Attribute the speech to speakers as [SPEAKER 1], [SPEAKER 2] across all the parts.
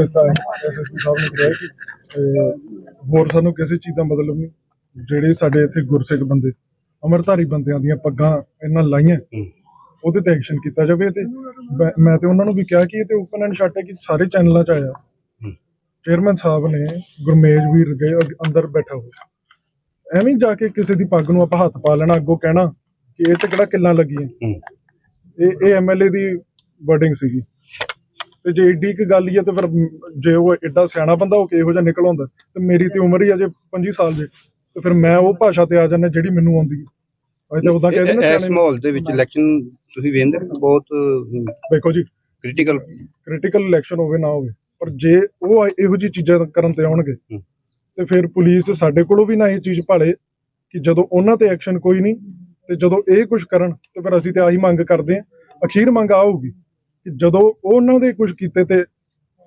[SPEAKER 1] ਇਸ ਦਾ ਐਸਐਸਪੀ ਸਾਹਿਬ ਨੇ ਕਿਹਾ ਕਿ ਹੋਰ ਸਾਨੂੰ ਕਿਸੇ ਚੀਜ਼ ਦਾ ਮਤਲਬ ਨਹੀਂ ਜਿਹੜੇ ਸਾਡੇ ਇੱਥੇ ਗੁਰਸਿੱਖ ਬੰਦੇ ਅਮਰਧਾਰੀ ਬੰਦਿਆਂ ਦੀਆਂ ਪੱਗਾਂ ਇਹਨਾਂ ਲਾਈਆਂ ਉਹਦੇ ਤੇ ਐਕਸ਼ਨ ਕੀਤਾ ਜਾਵੇ ਤੇ ਮੈਂ- ਤੇ ਉਹਨਾਂ ਨੂੰ ਵੀ ਕਿਹਾ ਕਿ ਇਹ ਤੇ ਓਪਨ ਐਂਡ ਸ਼ਟ ਹੈ ਕਿ ਸਾਰੇ ਚੈਨਲਾਂ 'ਚ ਆਇਆ। ਚੇਅਰਮੈਨ ਸਾਹਿਬ ਨੇ ਗੁਰਮੇਜ ਵੀਰ ਗਏ ਅੰਦਰ ਬੈਠਾ ਹੋਇਆ। ਐਵੇਂ ਜਾ ਕੇ ਕਿਸੇ ਦੀ ਪੱਗ ਨੂੰ ਆਪਾਂ ਹੱਥ ਪਾ ਲੈਣਾ ਅੱਗੋਂ ਕਹਿਣਾ ਕਿ ਇਹ ਤੇ ਕਿਹੜਾ ਕਿੱਲਾਂ ਲੱਗੀਆਂ। ਇਹ ਇਹ ਐਮਐਲਏ ਦੀ ਵਰਡਿੰਗ ਸੀਗੀ। ਤੇ ਜੇ ਏਡੀ ਇੱਕ ਗੱਲ ਹੀ ਹੈ ਤੇ ਫਿਰ ਜੇ ਉਹ ਐਡਾ ਸਿਆਣਾ ਬੰਦਾ ਹੋ ਕੇ ਇਹੋ ਜਿਹਾ ਨਿਕਲ ਆਉਂਦਾ ਤੇ ਮੇਰੀ ਤੇ ਉਮਰ ਹੀ ਅਜੇ 25 ਸਾਲ ਦੇ ਤੇ ਫਿਰ ਮੈਂ ਉਹ ਭਾਸ਼ਾ ਤੇ ਆ ਜਾਂਦਾ ਜਿਹੜੀ ਮੈਨੂੰ ਆਉਂਦੀ। ਹੈ ਅਜੇ ਤਾਂ ਉਦਾਂ ਕਹਿੰਦੇ ਨਾ
[SPEAKER 2] ਇਸ। ਮਾਹੌਲ ਦੇ ਵਿੱਚ ਇਲੈਕਸ਼ਨ ਤੁਸੀਂ ਵੇਖਦੇ ਹੋ ਬਹੁਤ
[SPEAKER 1] ਦੇਖੋ ਜੀ।
[SPEAKER 2] ਕ੍ਰਿਟੀਕਲ
[SPEAKER 1] ਕ੍ਰਿਟੀਕਲ ਇਲੈਕਸ਼ਨ ਹੋਵੇ ਨਾ ਹੋਵੇ ਪਰ ਜੇ ਉਹ ਇਹੋ ਜਿਹੀ ਚੀਜ਼ਾਂ ਕਰਨ ਤੇ ਆਉਣਗੇ। ਤੇ ਫਿਰ ਪੁਲਿਸ ਸਾਡੇ ਕੋਲੋਂ ਵੀ ਨਾ ਇਹ ਚੀਜ਼ ਭਾਲੇ ਕਿ ਜਦੋਂ ਉਹਨਾਂ ਤੇ ਐਕਸ਼ਨ ਕੋਈ ਨਹੀਂ ਤੇ ਜਦੋਂ ਇਹ ਕੁਝ ਕਰਨ ਤੇ ਫਿਰ ਅਸੀਂ ਤੇ ਆਹੀ ਮੰਗ ਕਰਦੇ ਹਾਂ ਅਖੀਰ ਮੰਗ ਆਊਗੀ। ਜਦੋਂ ਉਹਨਾਂ ਦੇ ਕੁਝ ਕੀਤੇ ਤੇ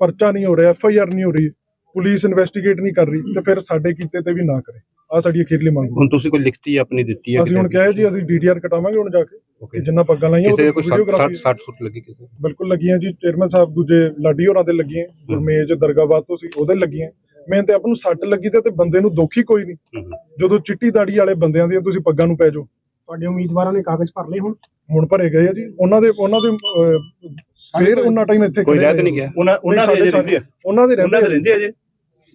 [SPEAKER 1] ਪਰਚਾ ਨਹੀਂ ਹੋ ਰਿਹਾ ਐਫ ਆਈ ਆਰ ਨਹੀਂ ਹੋ ਰਹੀ ਪੁਲਿਸ ਇਨਵੈਸਟੀਗੇਟ ਨਹੀਂ ਕਰ ਰਹੀ ਤੇ ਫਿਰ ਸਾਡੇ ਕੀਤੇ ਤੇ ਵੀ ਨਾ ਕਰੇ। ਆ ਸਾਡੀ ਅਖੀਰਲੀ ਮੰਗ
[SPEAKER 2] ਹੁਣ ਤੁਸੀਂ ਕੋਈ ਲਿਖਤੀ ਆਪਣੀ ਦਿੱਤੀ ਹੈ
[SPEAKER 1] ਅਸੀਂ ਹੁਣ ਕਿਹਾ ਹੈ ਜੀ ਅਸੀਂ ਡੀਡੀਆਰ ਕਟਾਵਾਂਗੇ ਹੁਣ ਜਾ ਕੇ ਜਿੰਨਾ ਪੱਗਾਂ ਲਾਈਆਂ
[SPEAKER 2] ਦੇ ਕੋਈ
[SPEAKER 1] ਵੀਡੀਓਗ੍ਰਾਫੀ
[SPEAKER 2] 60 60 ਸੁੱਟ ਲੱਗੀ ਕਿਸੇ ਦੇ?
[SPEAKER 1] ਬਿਲਕੁਲ ਲੱਗੀਆਂ ਜੀ ਚੇਅਰਮੈਨ ਸਾਹਿਬ ਦੂਜੇ ਲਾਡੀ ਹੋਰਾਂ ਦੇ ਲੱਗੀਆਂ ਗੁਰਮੇਜ ਦਰਗਾਬਾਦ ਤੋਂ ਸੀ ਉਹਦੇ ਲੱਗੀਆਂ। ਮੈਂ ਤੇ ਆਪ ਨੂੰ ਸੱਟ ਲੱਗੀ ਤੇ ਬੰਦੇ ਨੂੰ ਦੋਖੀ ਕੋਈ ਨਹੀਂ।
[SPEAKER 2] ਹੂੰ, ਹੂੰ।
[SPEAKER 1] ਜਦੋਂ ਚਿੱਟੀ ਦਾੜੀ ਵਾਲੇ ਬੰਦਿਆਂ ਦੀਆਂ ਤੁਸੀਂ ਪੱਗਾਂ ਨੂੰ ਪੈ ਜਾਓ
[SPEAKER 3] ਤੁਹਾਡੇ ਉਮੀਦਵਾਰਾਂ ਨੇ ਕਾਗਜ਼ ਭਰ ਲਏ ਹੁਣ?
[SPEAKER 1] ਹੁਣ ਭਰੇ ਗਏ ਆ ਜੀ। ਉਹਨਾਂ ਦੇ ਉਹਨਾਂ ਦੇ ਅਹ, ਫੇਰ ਉਹਨਾਂ ਟਾਈਮ ਇੱਥੇ
[SPEAKER 2] ਕੋਈ
[SPEAKER 1] ਖੜੇ
[SPEAKER 2] ਰਹਿ ਤਾਂ
[SPEAKER 1] ਰਹੇ।
[SPEAKER 2] ਨਹੀਂ ਗਿਆ।
[SPEAKER 4] ਉਹਨਾਂ ਉਹਨਾਂ ਦੇ ਰਹਿੰਦੇ ਆ।
[SPEAKER 1] ਉਹਨਾਂ ਦੇ
[SPEAKER 4] ਉਹਨਾਂ ਦੇ
[SPEAKER 1] ਰਹਿੰਦੇ
[SPEAKER 4] ਰਹਿੰਦੇ ਅਜੇ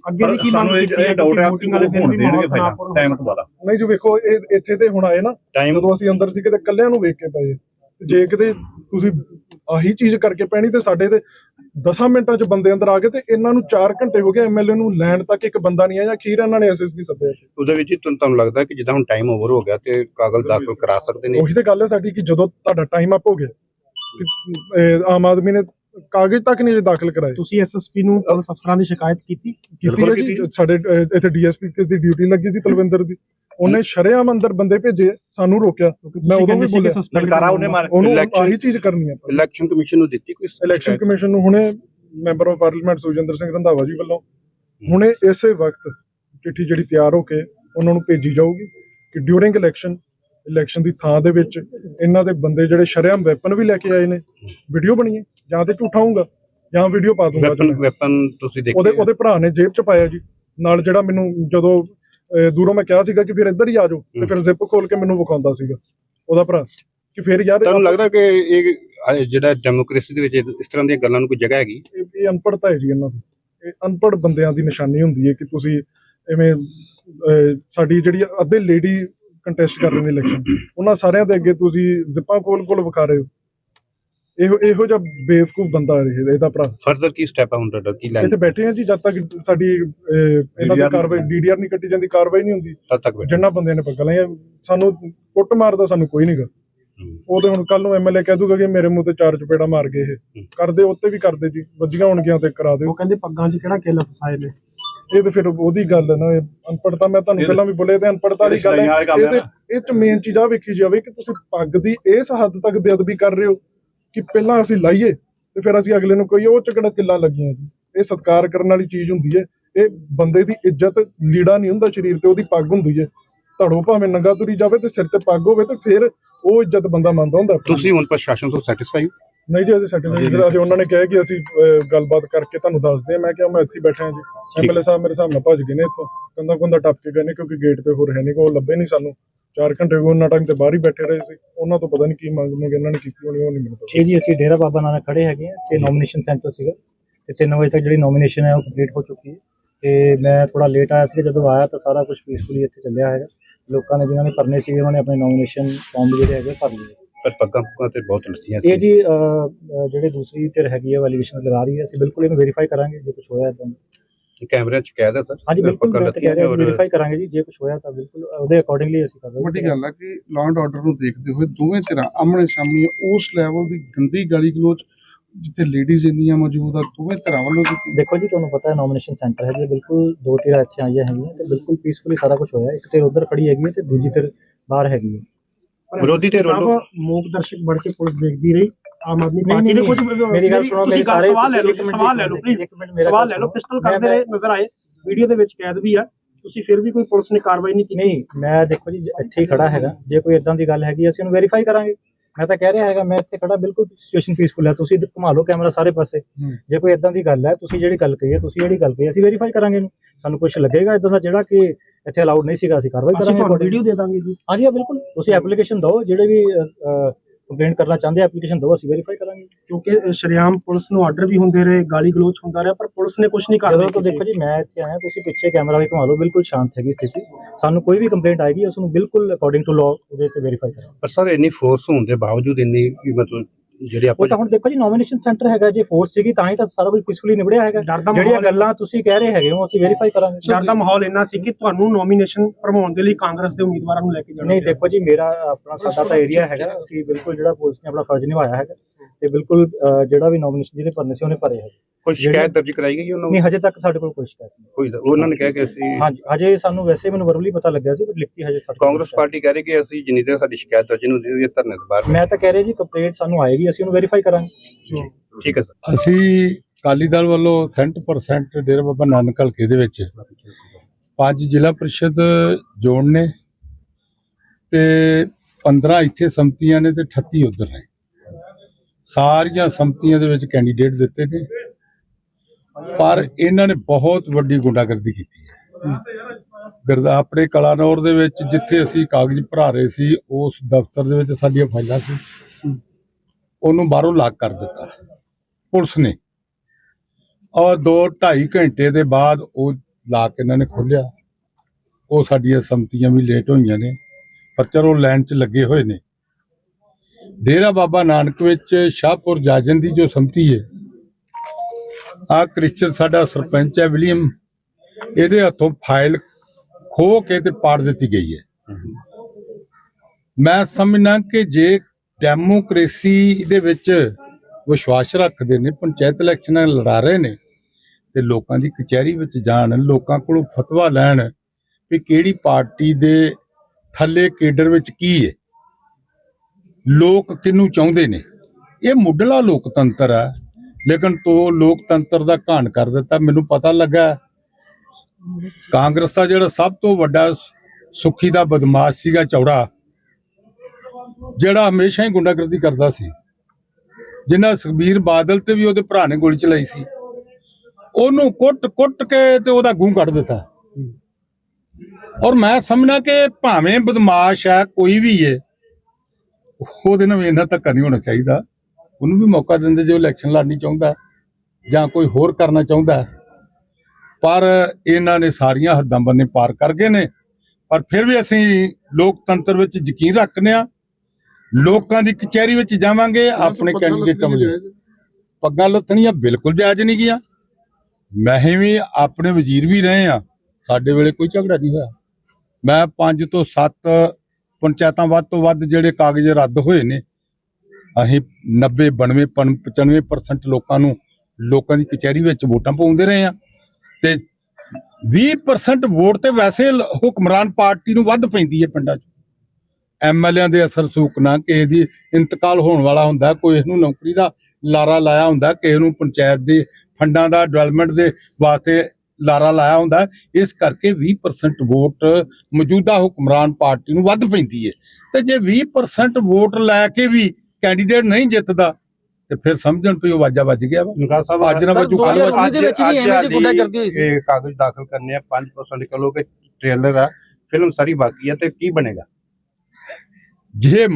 [SPEAKER 3] ਅੱਗੇ ਦੀ ਕੀ ਮੰਗ
[SPEAKER 4] ਸਾਨੂੰ ਇਹ
[SPEAKER 3] ਕੀਤੀ ਹੈ
[SPEAKER 4] ਇਹ ਡਾਊਟ ਆ ਕਿ
[SPEAKER 3] ਵਾਲੇ ਦਿਨ
[SPEAKER 4] ਹੁਣ
[SPEAKER 3] ਵੀ
[SPEAKER 4] ਦੇਣਗੇ
[SPEAKER 3] ਮਾਹੌਲ ਹੋ
[SPEAKER 4] ਟਾਈਮ ਤੋਂ ਬਾਅਦ।
[SPEAKER 1] ਨਹੀਂ ਜੀ ਵੇਖੋ ਇਹ ਇੱਥੇ ਤੇ ਹੁਣ ਆਏ ਨਾ
[SPEAKER 2] ਟਾਈਮ
[SPEAKER 1] ਜਦੋਂ ਅਸੀਂ ਅੰਦਰ ਸੀਗੇ ਤੇ ਕੱਲਿਆਂ ਨੂੰ ਵੇਖ ਕੇ ਪਏ। ਤੇ ਜੇ ਕਿਤੇ ਤੁਸੀਂ ਆਹੀ ਚੀਜ਼ ਕਰਕੇ ਪੈਣੀ ਤੇ ਸਾਡੇ ਤੇ 10 ਮਿੰਟਾਂ 'ਚ ਬੰਦੇ ਅੰਦਰ ਆ ਗਏ ਤੇ ਇਹਨਾਂ ਨੂੰ 4 ਘੰਟੇ ਹੋ ਗਏ ਐਮਐਲਏ ਨੂੰ ਲੈਣ ਤੱਕ ਇੱਕ ਬੰਦਾ ਨਹੀਂ ਆਇਆ ਅਖੀਰ ਇਹਨਾਂ ਨੇ ਐਸਐਸਪੀ ਸੱਦਿਆ।
[SPEAKER 2] ਉਹਦੇ ਵਿੱਚ ਹੀ ਤੁਹਾਨੂੰ ਤੁਹਾਨੂੰ ਲੱਗਦਾ ਕਿ ਜਿੱਦਾਂ ਹੁਣ ਟਾਈਮ ਓਵਰ ਹੋ ਗਿਆ ਤੇ ਕਾਗਜ਼ ਦਾਖਲ ਕਰਾ ਸਕਦੇ ਨੇ?
[SPEAKER 1] ਉਹੀ ਤੇ ਗੱਲ ਹੈ ਸਾਡੀ ਕਿ ਜਦੋਂ ਤੁਹਾਡਾ ਟਾਈਮ ਅਪ ਹੋ ਗਿਆ ਆਮ ਆਦਮੀ ਨੇ ਕਾਗਜ਼ ਤੱਕ ਨਹੀਂ ਦਾਖਲ ਕਰਾਏ।
[SPEAKER 3] ਤੁਸੀਂ ਐਸਐਸਪੀ ਨੂੰ ਪੁਲਿਸ ਅਫਸਰਾਂ ਦੀ ਸ਼ਿਕਾਇਤ ਕੀਤੀ?
[SPEAKER 1] ਕੀਤੀ
[SPEAKER 4] ਬਿਲਕੁਲ
[SPEAKER 1] ਹੈ ਜੀ ਸਾਡੇ ਇੱਥੇ ਡੀਐਸਪੀ ਦੀ ਡਿਊਟੀ ਲੱਗੀ ਸੀ ਤਲਵਿੰਦਰ ਦੀ। ਉਹਨੇ ਸ਼ਰੇਆਮ ਅੰਦਰ ਬੰਦੇ ਭੇਜੇ ਸਾਨੂੰ ਰੋਕਿਆ ਮੈਂ ਉਦੋਂ ਵੀ ਬੋਲਿਆ
[SPEAKER 4] ਲਲਕਾਰਾ ਉਹਨੇ ਮਾਰ
[SPEAKER 1] ਉਹਨੂੰ ਆਹੀ ਚੀਜ਼ ਕਰਨੀ ਹੈ
[SPEAKER 2] ਇਲੈਕਸ਼ਨ ਕਮਿਸ਼ਨ ਨੂੰ ਦਿੱਤੀ ਕੋਈ
[SPEAKER 1] ਇਲੈਕਸ਼ਨ ਕਮਿਸ਼ਨ ਨੂੰ ਹੁਣੇ member of parliament Sujinder Singh Randhawa ji ਵੱਲੋਂ ਹੁਣੇ ਇਸੇ ਵਕਤ ਚਿੱਠੀ ਜਿਹੜੀ ਤਿਆਰ ਹੋ ਕੇ ਉਹਨਾਂ ਨੂੰ ਭੇਜੀ ਜਾਊਗੀ ਕਿ ਡਿਊਰਿੰਗ ਇਲੈਕਸ਼ਨ ਇਲੈਕਸ਼ਨ ਦੀ ਥਾਂ ਦੇ ਵਿੱਚ ਇਹਨਾਂ ਦੇ ਬੰਦੇ ਜਿਹੜੇ ਸ਼ਰੇਆਮ ਵੈਪਨ ਵੀ ਲੈ ਕੇ ਆਏ ਨੇ ਵੀਡੀਓ ਬਣੀ ਹੈ ਜਾਂ ਤੇ ਝੂਠਾ ਹੋਊਗਾ ਜਾਂ ਵੀਡੀਓ ਪਾ ਦੂੰਗਾ
[SPEAKER 2] ਵੈਪਨ ਤੁਸੀਂ
[SPEAKER 1] ਉਹਦੇ
[SPEAKER 2] ਦੇਖੇ
[SPEAKER 1] ਉਹਦੇ ਭਰਾ ਨੇ ਜੇਬ ਚ ਪਾਇਆ ਜੀ। ਨਾਲ ਜਿਹੜਾ ਮੈਨੂੰ ਜਦੋਂ ਦੂਰੋਂ ਮੈਂ ਕਿਹਾ ਸੀਗਾ ਕਿ ਫਿਰ ਇੱਧਰ ਹੀ ਆ ਜਾਓ ਤੇ ਫਿਰ ਜ਼ਿਪ ਖੋਲ ਕੇ ਮੈਨੂੰ ਵਿਖਾਉਂਦਾ ਸੀਗਾ। ਉਹਦਾ ਭਰਾ। ਕਿ ਫਿਰ ਯਾਰ
[SPEAKER 2] ਤੁਹਾਨੂੰ ਲੱਗਦਾ ਕਿ ਇਹ ਜਿਹੜਾ ਡੈਮੋਕ੍ਰੇਸੀ ਦੇ ਵਿੱਚ ਇਸ ਤਰ੍ਹਾਂ ਦੀਆਂ ਗੱਲਾਂ ਨੂੰ ਕੋਈ ਜਗ੍ਹਾ ਹੈਗੀ?
[SPEAKER 1] ਇਹ ਅਨਪੜ੍ਹਤਾ ਹੈ ਜੀ ਇਹਨਾਂ ਦੀ। ਇਹ ਅਨਪੜ੍ਹ ਬੰਦਿਆਂ ਦੀ ਨਿਸ਼ਾਨੀ ਹੁੰਦੀ ਹੈ ਕਿ ਤੁਸੀਂ ਐਵੇਂ ਸਾਡੀ ਜਿਹੜੀ ਅੱਧੇ ਲੇਡੀ ਕੰਟੈਸਟ ਕਰ ਰਹੇ ਨੇ ਇਲੈਕਸ਼ਨ ਉਹਨਾਂ ਸਾਰਿਆਂ ਦੇ ਅੱਗੇ ਤੁਸੀਂ ਜ਼ਿੱਪਾਂ ਕੋਲ ਕੋਲ ਵਿਖਾ ਰਹੇ ਹੋ। ਇਹੋ ਇਹੋ ਜਿਹਾ ਬੇਵਕੂਫ ਬੰਦਾ ਇਹ- ਇਹਦਾ ਭਰਾ।
[SPEAKER 2] ਫਰਦਰ ਕੀ ਸਟੈਪ ਆ ਹੁਣ ਤੁਹਾਡਾ? ਕੀ ਲਾਈਨ
[SPEAKER 1] ਇੱਥੇ ਬੈਠੇ ਆ ਜੀ ਜਦ ਤੱਕ ਸਾਡੀ ਅਹ, ਇਹਨਾਂ ਦੀ
[SPEAKER 4] DDR
[SPEAKER 1] ਕਾਰਵਾਈ ਡੀਡੀਆਰ ਨਹੀਂ ਕੱਟੀ ਜਾਂਦੀ ਕਾਰਵਾਈ ਨਹੀਂ ਹੁੰਦੀ।
[SPEAKER 2] ਤਦ ਤੱਕ ਬੈਠੇ।
[SPEAKER 1] ਜਿੰਨਾ ਬੰਦਿਆਂ ਨੇ ਪੱਗਾਂ ਲਾਈਆਂ ਸਾਨੂੰ ਕੁੱਟ ਮਾਰਦਾ ਸਾਨੂੰ ਕੋਈ ਨਹੀਂਗਾ
[SPEAKER 2] ਹੂੰ।
[SPEAKER 1] ਉਹ ਤੇ ਹੁਣ ਕੱਲ ਨੂੰ ਐਮਐਲਏ ਕਹਿ ਦੂਗਾ ਕਿ ਮੇਰੇ ਮੂੰਹ ਤੇ ਚਾਰ ਚਪੇੜਾ ਮਾਰ ਗਏ ਇਹ। ਕਰਦੇ ਉੱਤੇ ਵੀ ਕਰਦੇ ਜੀ ਵੱਜੀਆਂ ਹੋਣਗੀਆਂ ਤੇ ਕਰਾ ਦਿਓ।
[SPEAKER 3] ਉਹ ਕਹਿੰਦੇ ਪੱਗਾਂ 'ਚ ਕਿਹੜਾ ਕਿੱਲ ਫਸਾਏ ਨੇ?
[SPEAKER 1] ਇਹ ਤੇ ਫਿਰ ਉਹਦੀ ਗੱਲ ਹੈ ਨਾ ਇਹ ਅਨਪੜਤਾ ਮੈਂ ਤੁਹਾਨੂੰ ਪਹਿਲਾਂ ਵੀ ਬੋਲੇ ਤੇ ਅਨਪੜਤਾ ਦੀ ਗੱਲ ਹੈ ਇਹ ਤੇ ਇਹ ਚ ਮੇਨ ਚੀਜ਼ ਆ ਵੇਖੀ ਜਾਵੇ ਕਿ ਤੁਸੀਂ ਪੱਗ ਦੀ ਇਸ ਹੱਦ ਤੱਕ ਬੇਅਦਬੀ ਕਰ ਰਹੇ ਹੋ। ਕਿ ਪਹਿਲਾਂ ਅਸੀਂ ਲਾਈਏ ਤੇ ਫਿਰ ਅਸੀਂ ਅਗਲੇ ਨੂੰ ਕਹੀਏ ਉਹ ਚ ਕਿਹੜਾ ਕਿੱਲਾਂ ਲੱਗੀਆਂ ਜੀ? ਇਹ ਸਤਿਕਾਰ ਕਰਨ ਵਾਲੀ ਚੀਜ਼ ਹੁੰਦੀ ਹੈ ਇਹ ਬੰਦੇ ਦੀ ਇੱਜ਼ਤ ਲੀੜਾ ਨਹੀਂ ਹੁੰਦਾ ਸਰੀਰ ਤੇ ਉਹਦੀ ਪੱਗ ਹੁੰਦੀ ਹੈ ਧੜੋ ਭਾਵੇਂ ਨੰਗਾ ਤੁਰੀ ਜਾਵੇ ਤੇ ਸਿਰ ਤੇ ਪੱਗ ਹੋਵੇ ਤੇ ਫਿਰ ਉਹ ਇੱਜ਼ਤ ਬੰਦਾ ਮੰਨਦਾ ਹੁੰਦਾ।
[SPEAKER 2] ਤੁਸੀਂ ਹੁਣ ਪ੍ਰਸ਼ਾਸਨ ਤੋਂ ਸੈਟੀਸਫਾਈ
[SPEAKER 1] ਨਹੀਂ ਜੀ ਅਸੀਂ ਸਰਟੀਫਿਕੇਟ ਅਸੀਂ ਉਹਨਾਂ ਨੇ ਕਿਹਾ ਕਿ ਅਸੀਂ ਗੱਲਬਾਤ ਕਰਕੇ ਤੁਹਾਨੂੰ ਦੱਸਦੇ ਹਾਂ। ਮੈਂ ਕਿਹਾ ਮੈਂ ਇੱਥੇ ਬੈਠਾ ਜੀ। ਐਮਐਲਏ ਸਾਹਿਬ ਮੇਰੇ ਸਾਹਮਣੇ ਭੱਜ ਗਏ ਨੇ ਇੱਥੋਂ। ਕੰਦਾ ਕੰਦਾ ਟੱਪ ਕੇ ਗਏ ਨੇ ਕਿਉਂਕਿ ਗੇਟ ਤੇ ਹੋਰ ਹੈ ਨਹੀਂ ਕੋਈ ਲੱਭੇ ਨਹੀਂ ਸਾਨੂੰ। 4 ਘੰਟੇ ਉਹਨਾਂ ਟਾਈਮ ਤੇ ਬਾਹਰ ਹੀ ਬੈਠੇ ਰਹੇ ਸੀ। ਉਹਨਾਂ ਤੋਂ ਪਤਾ ਨਹੀਂ ਕੀ ਮੰਗ ਮੰਗ ਇਹਨਾਂ ਨੇ ਕੀਤੀ ਹੋਣੀ ਉਹ ਨਹੀਂ ਮੈਨੂੰ ਪਤਾ।
[SPEAKER 5] ਇਹ ਜੀ ਅਸੀਂ ਡੇਰਾ ਬਾਬਾ ਨਾਨਕ ਖੜੇ ਹੈਗੇ ਆ ਤੇ ਨੋਮੀਨੇਸ਼ਨ ਸੈਂਟਰ ਸੀਗਾ। ਤੇ 3 ਵਜੇ ਤੱਕ ਜਿਹੜੀ ਨੋਮੀਨੇਸ਼ਨ ਹੈ ਉਹ ਕੰਪਲੀਟ ਹੋ ਚੁੱਕੀ ਹੈ। ਤੇ ਮੈਂ ਥੋੜਾ ਲੇਟ ਆਇਆ ਸੀ ਜਦੋਂ ਆਇਆ ਤਾਂ ਸਾਰਾ ਕੁਝ ਪੀਸਫੁਲੀ ਇੱਥੇ ਚੱਲਿਆ ਹੈਗਾ। ਲੋਕਾਂ ਨੇ ਜਿਨ੍ਹਾਂ ਨੇ ਭਰਨੇ ਸੀਗੇ ਉਹਨਾਂ ਨੇ ਆਪਣੇ ਨੋਮੀਨੇਸ਼ਨ ਫਾਰਮ ਜਿਹੜੇ ਹੈਗੇ ਭਰ ਲਏ।
[SPEAKER 2] ਪਰ ਪੱਗਾਂ ਪੁੱਗਾਂ ਤੇ ਬਹੁਤ ਲੱਸੀਆਂ
[SPEAKER 5] ਇਹ ਜੀ ਜਿਹੜੇ ਦੂਸਰੀ ਧਿਰ ਹੈਗੀ ਹੈ ਵੈਲੀਡੇਸ਼ਨ ਲਗਾ ਰਹੀ ਹੈ। ਅਸੀਂ ਬਿਲਕੁਲ ਇਹਨੂੰ ਵੈਰੀਫਾਈ ਕਰਾਂਗੇ ਜੇ ਕੁਝ ਹੋਇਆ ਤਾਂ।
[SPEAKER 2] ਕੈਮਰਿਆਂ ਚ ਕੈਦ ਹੈ ਸਰ
[SPEAKER 5] ਹਾਂਜੀ ਬਿਲਕੁਲ ਮੈਂ ਤਾਂ ਕਹਿ ਰਿਹਾ
[SPEAKER 2] ਔਰ
[SPEAKER 5] ਵੈਰੀਫਾਈ ਕਰਾਂਗੇ ਜੀ ਜੇ ਕੁਝ ਹੋਇਆ ਤਾਂ ਬਿਲਕੁਲ ਉਹਦੇ ਅਕੋਰਡਿੰਗਲੀ ਅਸੀਂ ਕਰਾਂਗੇ
[SPEAKER 6] ਵੱਡੀ ਗੱਲ ਹੈ ਕਿ ਲਾਅ ਐਂਡ ਆਰਡਰ ਨੂੰ ਦੇਖਦੇ ਹੋਏ ਦੋਵੇਂ ਧਿਰਾਂ ਆਮਣੇ ਸਾਹਮਣੇ ਉਸ ਲੈਵਲ ਦੀ ਗੰਦੀ ਗਾਲੀ ਗਲੋਚ ਜਿੱਥੇ ਲੇਡੀਜ਼ ਇੰਨੀਆਂ ਮੌਜੂਦ ਆ ਦੋਵੇਂ ਧਿਰਾਂ ਵੱਲੋਂ
[SPEAKER 5] ਦੇਖੋ ਜੀ ਤੁਹਾਨੂੰ ਪਤਾ ਹੈ ਨੋਮੀਨੇਸ਼ਨ ਸੈਂਟਰ ਹੈ ਜੀ ਬਿਲਕੁਲ ਦੋ ਧਿਰਾਂ ਇੱਥੇ ਆਈਆਂ ਹੈਗੀਆਂ ਤੇ ਬਿਲਕੁਲ ਪੀਸਫੁਲੀ ਸਾਰਾ ਕੁਝ ਹੋਇਆ। ਇੱਕ ਧਿਰ ਉਧਰ ਖੜੀ ਹੈਗੀ ਹੈ ਤੇ ਦੂਜੀ ਧਿਰ ਬਾਹਰ ਹੈਗੀ ਹੈ
[SPEAKER 2] ਵਿਰੋਧੀ ਧਿਰ
[SPEAKER 3] ਸਾਹਿਬ
[SPEAKER 2] ਵੱਲੋਂ-
[SPEAKER 3] ਮੂਕ ਦਰਸ਼ਕ ਬਣ ਕੇ ਪੁਲਿਸ ਦੇਖਦੀ ਰਹੀ। ਆਮ ਆਦਮੀ ਪਾਰਟੀ ਨੇ ਕੁਝ
[SPEAKER 5] ਮੇਰੀ ਗੱਲ ਸੁਣੋ ਮੇਰੇ ਸਾਰੇ
[SPEAKER 3] ਸਵਾਲ ਲੈ ਲਓ ਸਵਾਲ ਲੈ ਲਓ ਪਲੀਜ਼ ਸਵਾਲ ਲੈ ਲਓ। ਪਿਸਟਲ ਕਰਦੇ ਰਹੇ ਨਜ਼ਰ ਆਏ। ਵੀਡੀਓ ਦੇ ਵਿੱਚ ਕੈਦ ਵੀ ਆ। ਤੁਸੀਂ ਫਿਰ ਵੀ ਕੋਈ ਪੁਲਿਸ ਨੇ ਕਾਰਵਾਈ ਨਹੀਂ ਕੀਤੀ।
[SPEAKER 5] ਨਹੀਂ ਮੈਂ ਦੇਖੋ ਜੀ ਇੱਥੇ ਹੀ ਖੜਾ ਹੈਗਾ ਜੇ ਕੋਈ ਇਦਾਂ ਦੀ ਗੱਲ ਹੈਗੀ ਅਸੀਂ ਉਹਨੂੰ ਵੈਰੀਫਾਈ ਕਰਾਂਗੇ। ਮੈਂ ਤਾਂ ਕਹਿ ਰਿਹਾ ਹੈਗਾ ਮੈਂ ਇੱਥੇ ਖੜਾ ਬਿਲਕੁਲ ਸਿਚੁਏਸ਼ਨ ਪੀਸਫੁਲ ਹੈ ਤੁਸੀਂ ਘੁਮਾ ਲਓ ਕੈਮਰਾ ਸਾਰੇ ਪਾਸੇ। ਜੇ ਕੋਈ ਇਦਾਂ ਦੀ ਗੱਲ ਹੈ ਤੁਸੀਂ ਜਿਹੜੀ ਗੱਲ ਕਹੀ ਹੈ ਤੁਸੀਂ ਜਿਹੜੀ ਗੱਲ ਕਹੀ ਅਸੀਂ ਵੈਰੀਫਾਈ ਕਰਾਂਗੇ ਸਾਨੂੰ ਕੁਝ ਲੱਗੇਗਾ ਇਦਾਂ ਦਾ ਜਿਹੜਾ ਕਿ ਇੱਥੇ ਅਲਾਉਡ ਨਹੀਂ ਸੀਗਾ ਅਸੀਂ ਕਾਰਵਾਈ
[SPEAKER 3] ਅਸੀਂ
[SPEAKER 5] ਕਰਾਂਗੇ
[SPEAKER 3] ਵੀਡੀਓ ਦੇ ਦਾਂਗੇ ਜੀ।
[SPEAKER 5] ਹਾਂਜੀ ਬਿਲਕੁਲ। ਤੁਸੀਂ ਐਪਲੀਕੇਸ਼ਨ ਦਿਓ ਜਿਹੜੇ ਵੀ ਕੰਪਲੇਂਟ ਕਰਨਾ ਚਾਹੁੰਦੇ ਐਪਲੀਕੇਸ਼ਨ ਦਿਓ ਅਸੀਂ ਵੈਰੀਫਾਈ ਕਰਾਂਗੇ।
[SPEAKER 3] ਕਿਉਂਕਿ ਸ਼ਰੇਆਮ ਪੁਲਿਸ ਨੂੰ ਆਰਡਰ ਵੀ ਹੁੰਦੇ ਰਹੇ ਗਾਲੀ ਗਲੋਚ ਹੁੰਦਾ ਰਿਹਾ ਪਰ ਪੁਲਿਸ ਨੇ ਕੁਝ ਨਹੀਂ
[SPEAKER 5] ਜਦੋਂ
[SPEAKER 3] ਕਰਦਾ
[SPEAKER 5] ਤੋਂ ਦੇਖੋ ਜੀ ਮੈਂ ਇੱਥੇ ਆਇਆ ਤੁਸੀਂ ਪਿੱਛੇ ਕੈਮਰਾ ਵੀ ਘੁਮਾ ਲਓ ਬਿਲਕੁਲ ਸ਼ਾਂਤ ਹੈਗੀ ਸਥਿਤੀ। ਸਾਨੂੰ ਕੋਈ ਵੀ ਕੰਪਲੇਂਟ ਆਏਗੀ ਉਸ ਨੂੰ ਬਿਲਕੁਲ ਅਕੋਰਡਿੰਗ ਟੂ ਲਾਅ ਉਹਦੇ ਤੇ ਵੈਰੀਫਾਈ ਕਰਾਂਗੇ।
[SPEAKER 2] ਪਰ ਸਰ ਇੰਨੀ ਫੋਰਸ ਹੋਣ ਦੇ ਬਾਵਜੂਦ ਇੰਨੀ ਮਤਲਬ ਜਿਹੜੇ
[SPEAKER 5] ਉਹ
[SPEAKER 2] ਆਪਾਂ
[SPEAKER 5] ਤਾਂ ਹੁਣ ਦੇਖੋ ਜੀ ਨੋਮੀਨੇਸ਼ਨ ਸੈਂਟਰ ਹੈਗਾ ਜੇ ਫੋਰਸ ਸੀਗੀ ਤਾਂ ਹੀ ਤਾਂ ਸਾਰਾ ਕੁਝ ਪੀਸਫੁਲੀ ਨਿਬੜਿਆ ਹੈਗਾ।
[SPEAKER 3] ਡਰ ਦਾ
[SPEAKER 5] ਜਿਹੜੀਆਂ ਗੱਲਾਂ ਤੁਸੀਂ ਕਹਿ ਰਹੇ ਹੈਗੇ ਹੋ ਅਸੀਂ ਵੈਰੀਫਾਈ ਕਰਾਂਗੇ।
[SPEAKER 3] ਡਰ ਦਾ ਮਾਹੌਲ ਇੰਨਾ ਸੀ ਕਿ ਤੁਹਾਨੂੰ ਨੋਮੀਨੇਸ਼ਨ ਭਰਵਾਉਣ ਦੇ ਲਈ ਕਾਂਗਰਸ ਦੇ ਉਮੀਦਵਾਰਾਂ ਨੂੰ ਲੈ ਕੇ ਜਾਣਾ
[SPEAKER 5] ਨਹੀਂ। ਦੇਖੋ ਜੀ ਮੇਰਾ ਆਪਣਾ ਸਾਡਾ ਤਾਂ ਏਰੀਆ ਹੈਗਾ। ਅਸੀਂ ਬਿਲਕੁਲ ਜਿਹੜਾ ਪੁਲਿਸ ਨੇ ਆਪਣਾ ਫਰਜ਼ ਨਿਭਾਇਆ ਹੈਗਾ। ਤੇ ਬਿਲਕੁਲ ਜਿਹੜਾ ਵੀ ਨੋਮੀਨੇਸ਼ਨ ਜਿਹਦੇ ਭਰਨੇ ਸੀ ਉਹਨੇ ਭਰੇ ਹੈ
[SPEAKER 2] ਕੋਈ ਸ਼ਿਕਾਇਤ ਦਰਜ ਕਰਾਈ ਗਈ ਉਹਨਾਂ ਨੂੰ?
[SPEAKER 5] ਨਹੀਂ ਹਜੇ ਤੱਕ ਸਾਡੇ ਕੋਲ ਕੋਈ ਸ਼ਿਕਾਇਤ ਨਹੀਂ।
[SPEAKER 2] ਕੋਈ ਉਹਨਾਂ ਨੇ ਕਿਹਾ ਕਿ ਅਸੀਂ
[SPEAKER 5] ਹਾਂਜੀ ਹਜੇ ਸਾਨੂੰ ਵੈਸੇ ਮੈਨੂੰ ਵਰਬਲੀ ਪਤਾ ਲੱਗਿਆ ਸੀ ਬਟ ਲਿਖਤੀ ਹਜੇ ਸਾਡੇ ਕੋਲ
[SPEAKER 2] ਕਾਂਗਰਸ ਪਾਰਟੀ ਕਹਿ ਰਹੀ ਕਿ ਅਸੀਂ ਜਿੰਨੀ ਦੇਰ ਸਾਡੀ ਸ਼ਿਕਾਇਤ ਦਰਜ ਨਹੀਂ ਹੁੰਦੀ ਇਹ ਧਰਨੇ ਤੋਂ ਬਾਹਰ
[SPEAKER 5] ਮੈਂ ਤਾਂ ਕਹਿ ਰਿਹਾ ਜੀ ਕੰਪਲੇਂਟ ਸਾਨੂੰ ਆਏਗੀ ਅਸੀਂ ਉਹਨੂੰ ਵੈਰੀਫਾਈ ਕਰਾਂਗੇ।
[SPEAKER 2] ਠੀਕ ਹੈ ਸਰ।
[SPEAKER 4] ਅਸੀਂ ਅਕਾਲੀ ਦਲ ਵੱਲੋਂ 100% ਡੇਰਾ ਬਾਬਾ ਨਾਨਕ ਹਲਕੇ ਦੇ ਵਿੱਚ ਪੰਜ ਜ਼ਿਲ੍ਹਾ ਪ੍ਰੀਸ਼ਦ ਜੋੜ ਨੇ ਤੇ 15 ਇੱਥੇ ਸੰਮਤੀਆਂ ਨੇ ਤੇ 38 ਉਧਰ ਨੇ। ਸਾਰੀਆਂ ਸੰਮਤੀਆਂ ਦੇ ਵਿੱਚ ਕੈਂਡੀਡੇਟ ਦਿੱਤੇ ਨੇ। ਪਰ ਇਹਨਾਂ ਨੇ ਬਹੁਤ ਵੱਡੀ ਗੁੰਡਾਗਰਦੀ ਕੀਤੀ ਹੈ। ਗਰਦਾ ਆਪਣੇ ਕਲਾਨੌਰ ਦੇ ਵਿੱਚ ਜਿੱਥੇ ਅਸੀਂ ਕਾਗਜ਼ ਭਰਾ ਰਹੇ ਸੀ, ਉਸ ਦਫ਼ਤਰ ਦੇ ਵਿੱਚ ਸਾਡੀਆਂ ਫਾਈਲਾਂ ਸੀ। ਉਹਨੂੰ ਬਾਹਰੋਂ ਲਾਕ ਕਰ ਦਿੱਤਾ। ਪੁਲਿਸ ਨੇ। ਔਰ 2 2.5 ਘੰਟੇ ਦੇ ਬਾਅਦ ਉਹ ਲਾਕ ਇਹਨਾਂ ਨੇ ਖੋਲਿਆ ਉਹ ਸਾਡੀਆਂ ਸੰਮਤੀਆਂ ਵੀ ਲੇਟ ਹੋਈਆਂ ਨੇ। ਪਰ ਚਲੋ ਲਾਈਨ 'ਚ ਲੱਗੇ ਹੋਏ ਨੇ। ਡੇਰਾ ਬਾਬਾ ਨਾਨਕ ਵਿੱਚ ਸ਼ਾਹਪੁਰ ਜਾਜਨ ਦੀ ਜੋ ਸੰਮਤੀ ਹੈ, ਆ ਕ੍ਰਿਸਚਨ ਸਾਡਾ ਸਰਪੰਚ ਹੈ ਵਿਲੀਅਮ, ਇਹਦੇ ਹੱਥੋਂ ਫਾਈਲ ਖੋ ਕੇ ਤੇ ਪਾੜ ਦਿੱਤੀ ਗਈ ਹੈ। ਮੈਂ ਸਮਝਣਾ ਕਿ ਜੇ ਡੈਮੋਕ੍ਰੇਸੀ ਦੇ ਵਿੱਚ ਵਿਸ਼ਵਾਸ ਰੱਖਦੇ ਨੇ, ਪੰਚਾਇਤ ਇਲੈਕਸ਼ਨਾਂ ਲੜਾ ਰਹੇ ਨੇ, ਤੇ ਲੋਕਾਂ ਦੀ ਕਚਹਿਰੀ ਵਿੱਚ ਜਾਣ, ਲੋਕਾਂ ਕੋਲੋਂ ਫਤਵਾ ਲੈਣ, ਵੀ ਕਿਹੜੀ ਪਾਰਟੀ ਦੇ ਥੱਲੇ ਕੇਡਰ ਵਿੱਚ ਕੀ ਹੈ। ਲੋਕ ਕਿਹਨੂੰ ਚਾਹੁੰਦੇ ਨੇ? ਇਹ ਮੁੱਢਲਾ ਲੋਕਤੰਤਰ ਹੈ। ਲੇਕਿਨ ਤੋ ਲੋਕਤੰਤਰ ਦਾ ਘਾਣ ਕਰ ਦਿੱਤਾ ਮੈਨੂੰ ਪਤਾ ਲੱਗਾ ਕਾਂਗਰਸ ਦਾ ਜਿਹੜਾ ਸਭ ਤੋਂ ਵੱਡਾ ਸੁੱਖੀ ਦਾ ਬਦਮਾਸ਼ ਸੀਗਾ ਚੌੜਾ ਜਿਹੜਾ ਹਮੇਸ਼ਾ ਹੀ ਗੁੰਡਾਗਰਦੀ ਕਰਦਾ ਸੀ। ਜਿਨ੍ਹਾਂ ਸੁਖਬੀਰ ਬਾਦਲ ਤੇ ਵੀ ਉਹਦੇ ਭਰਾ ਨੇ ਗੋਲੀ ਚਲਾਈ ਸੀ। ਉਹਨੂੰ ਕੁੱਟ-ਕੁੱਟ ਕੇ ਤੇ ਉਹਦਾ ਗੂੰ ਕੱਢ ਦਿੱਤਾ। ਔਰ ਮੈਂ ਸਮਝਣਾ ਕਿ ਭਾਵੇਂ ਬਦਮਾਸ਼ ਹੈ ਕੋਈ ਵੀ ਹੈ ਉਹਦੇ ਨਾਲ ਵੀ ਇੰਨਾ ਧੱਕਾ ਨਹੀਂ ਹੋਣਾ ਚਾਹੀਦਾ। ਉਹਨੂੰ ਵੀ ਮੌਕਾ ਦਿੰਦੇ ਜੇ ਇਲੈਕਸ਼ਨ ਲੜਨੀ ਚਾਹੁੰਦਾ ਜਾਂ ਕੋਈ ਹੋਰ ਕਰਨਾ ਚਾਹੁੰਦਾ ਪਰ ਇਹਨਾਂ ਨੇ ਸਾਰੀਆਂ ਹੱਦਾਂ ਬੰਨੇ ਪਾਰ ਕਰ ਗਏ ਨੇ। ਪਰ ਫਿਰ ਵੀ ਅਸੀਂ ਲੋਕਤੰਤਰ ਵਿੱਚ ਯਕੀਨ ਰੱਖਦੇ ਆ ਲੋਕਾਂ ਦੀ ਕਚਹਿਰੀ ਵਿੱਚ ਜਾਵਾਂਗੇ ਆਪਣੇ ਕੈਂਡੀਡੇਟਾਂ ਲਈ ਪੱਗਾਂ ਲੱਥਣੀਆਂ ਬਿਲਕੁਲ ਜਾਇਜ਼ ਨਹੀਂ ਗਿਆ ਮੈਂ ਵੀ ਆਪਣੇ ਵਜ਼ੀਰ ਵੀ ਰਹੇ ਆ ਸਾਡੇ ਵੇਲੇ ਕੋਈ ਝਗੜਾ ਨਹੀਂ ਹੋਇਆ। ਮੈਂ 5 ਤੋਂ 7 ਪੰਚਾਇਤਾਂ ਵੱਧ ਤੋਂ ਵੱਧ ਜਿਹੜੇ ਕਾਗਜ਼ ਰੱਦ ਹੋਏ ਨੇ, ਅਸੀਂ 90 92 95% ਲੋਕਾਂ ਨੂੰ, ਲੋਕਾਂ ਦੀ ਕਚਹਿਰੀ ਵਿੱਚ ਵੋਟਾਂ ਪਾਉਂਦੇ ਰਹੇ ਆ ਤੇ 20% ਵੋਟ ਤੇ ਵੈਸੇ ਹੁਕਮਰਾਨ ਪਾਰਟੀ ਨੂੰ ਵੱਧ ਪੈਂਦੀ ਹੈ ਪਿੰਡਾਂ 'ਚ। ਐਮਐਲਏ ਦੇ ਅਸਰ ਸੂਕਣਾ ਕਿਸੇ ਦੀ ਇੰਤਕਾਲ ਹੋਣ ਵਾਲਾ ਹੁੰਦਾ, ਕੋਈ ਇਹਨੂੰ ਨੌਕਰੀ ਦਾ ਲਾਰਾ ਲਾਇਆ ਹੁੰਦਾ, ਕਿਸੇ ਨੂੰ ਪੰਚਾਇਤ ਦੇ ਫੰਡਾਂ ਦਾ, ਡਿਵੈਲਪਮੈਂਟ ਦੇ ਵਾਸਤੇ ਲਾਰਾ ਲਾਇਆ ਹੁੰਦਾ ਇਸ ਕਰਕੇ 20% ਵੋਟ ਮੌਜੂਦਾ ਹੁਕਮਰਾਨ ਪਾਰਟੀ ਨੂੰ ਵੱਧ ਪੈਂਦੀ ਹੈ। ਤੇ ਜੇ 20% ਵੋਟ ਲੈ ਕੇ ਵੀ ਕੈਂਡੀਡੇਟ ਨਹੀਂ ਜਿੱਤਦਾ ਤੇ ਫਿਰ ਸਮਝਣ ਵੀ ਉਹ ਵਾਜਾ ਵੱਜ ਗਿਆ ਵਾ।
[SPEAKER 2] ਸਾਹਿਬ
[SPEAKER 4] ਅੱਜ ਨਾ ਵੱਜੂ ਕੱਲ
[SPEAKER 7] ਉੱਨੀ ਦੇ ਵਿੱਚ ਵੀ ਐਵੇਂ ਦੀ ਗੁੰਡਾਗਰਦੀ ਹੋਈ ਸੀ।
[SPEAKER 2] ਇਹ ਕਾਗਜ਼ ਦਾਖਲ ਕਰਨੇ ਆ 5% ਕਹ ਕਿ ਟ੍ਰੇਲਰ ਆ ਫਿਲਮ ਸਾਰੀ ਬਾਕੀ ਆ ਤੇ ਕੀ ਬਣੇਗਾ?
[SPEAKER 4] ਜੇ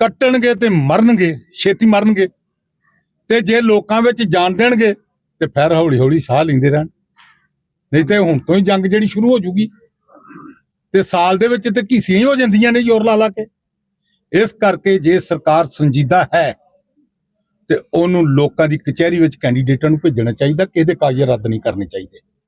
[SPEAKER 4] ਕੱਟਣਗੇ ਤੇ ਮਰਨਗੇ ਛੇਤੀ ਮਰਨਗੇ ਤੇ ਜੇ ਲੋਕਾਂ ਵਿੱਚ ਜਾਣ ਦੇਣਗੇ ਤੇ ਫਿਰ ਹੌਲੀ ਹੌਲੀ ਸਾਹ ਲੈਂਦੇ ਰਹਿਣ। ਨਹੀਂ ਤੇ ਹੁਣ ਤੋਂ ਹੀ ਜੰਗ ਜਿਹੜੀ ਸ਼ੁਰੂ ਹੋ ਜੂਗੀ। ਤੇ ਸਾਲ ਦੇ ਵਿੱਚ ਤੇ ਘੀਸੀਆਂ ਹੀ ਹੋ ਜਾਂਦੀਆਂ ਨੇ ਜ਼ੋਰ ਲਾ ਲਾ ਕੇ। ਇਸ ਕਰਕੇ ਜੇ ਸਰਕਾਰ ਸੰਜੀਦਾ ਹੈ, ਤੇ ਉਹਨੂੰ ਲੋਕਾਂ ਦੀ ਕਚਹਿਰੀ ਵਿੱਚ ਕੈਂਡੀਡੇਟਾਂ ਨੂੰ ਭੇਜਣਾ ਚਾਹੀਦਾ, ਕਿ ਇਹਦੇ ਕਾਗਜ਼ ਰੱਦ ਨਹੀਂ ਕਰਨੇ ਚਾਹੀਦੇ।